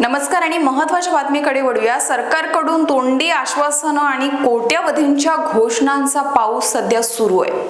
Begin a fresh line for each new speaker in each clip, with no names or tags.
नमस्कार आणि महत्त्वाच्या बातमीकडे वळूया. सरकारकडून तोंडी आश्वासनं आणि कोट्यावधींच्या घोषणांचा पाऊस सध्या सुरू आहे.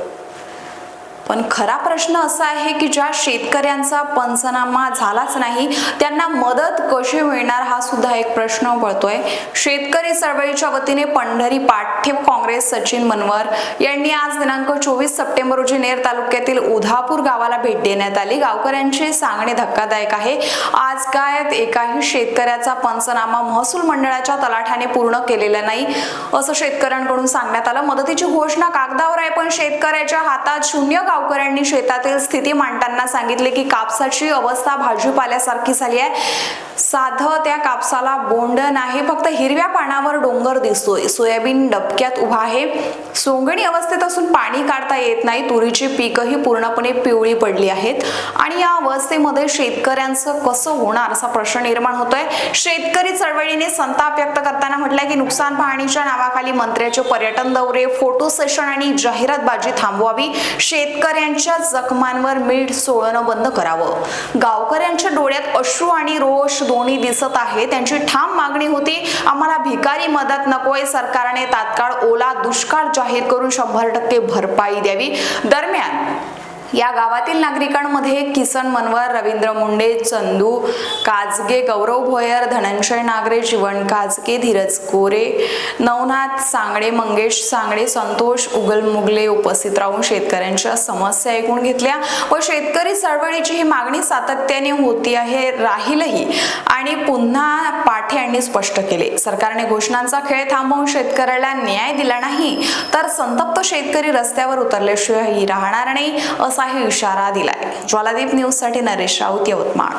पण खरा प्रश्न असा आहे की ज्या शेतकऱ्यांचा पंचनामा झालाच नाही त्यांना मदत कशी मिळणार हा सुद्धा एक प्रश्न पडतोय शेतकरी चळवळीच्या वतीने पंढरी पाठ्य काँग्रेस सचिन मनवर यांनी आज दिनांक चोवीस सप्टेंबर रोजी नेर तालुक्यातील उधापूर गावाला भेट देण्यात आली. गावकऱ्यांचे सांगणे धक्कादायक आहे. आज काय एकाही शेतकऱ्याचा पंचनामा महसूल मंडळाच्या तलाठ्याने पूर्ण केलेला नाही असं शेतकऱ्यांकडून सांगण्यात आलं. मदतीची घोषणा कागदावर आहे पण शेतकऱ्याच्या हातात शून्य गावकऱ्यांनी शेतातील स्थिती मांडताना सांगितले की कापसाची अवस्था भाजीपाल्यासारखी झाली आहे. साधं त्या कापसाला बोंड नाही फक्त हिरव्या पानावर डोंगर दिसतोय. सोयाबीन डबक्यात उभा आहे. सोंगणी अवस्थेत असून पाणी काढता येत नाही. तुरीची पीकही पूर्णपणे पिवळी पडली आहेत. आणि या अवस्थेमध्ये शेतकऱ्यांचं कसं होणार असा प्रश्न निर्माण होतोय. शेतकरी चळवळीने संताप व्यक्त करताना म्हटलंय की नुकसान पाहणीच्या नावाखाली मंत्र्याचे पर्यटन दौरे फोटो सेशन आणि जाहिरातबाजी थांबवावी. शेतकऱ्यांच्या जखमांवर मीठ सोळणं बंद करावं. गावकऱ्यांच्या डोळ्यात अश्रू आणि रोष दोन्ही दिसत आहे. त्यांची ठाम मागणी होती आम्हाला भिकारी मदत नकोय. सरकारने तात्काळ ओला दुष्काळ जाहीर करून शंभर टक्के भरपाई द्यावी. दरम्यान या गावातील नागरिकांमध्ये किसन मनवर रवींद्र मुंडे चंदू काजगे गौरव भोयर धनंजय नागरे जीवन काजगे धीरज कोरे नवनाथ सांगडे मंगेश सांगडे संतोष उगल मुगले उपस्थित राहून शेतकऱ्यांच्या समस्या ऐकून घेतल्या व शेतकरी चळवळीची ही मागणी सातत्याने होती आहे राहीलही. आणि पुन्हा पाठे यांनी स्पष्ट केले. सरकारने घोषणांचा खेळ थांबवून शेतकऱ्याला न्याय दिला नाही तर संतप्त शेतकरी रस्त्यावर उतरल्याशिवायही राहणार नाही असाही इशारा दिलाय. ज्वालादीप न्यूजसाठी नरेश राऊत यवतमाळ.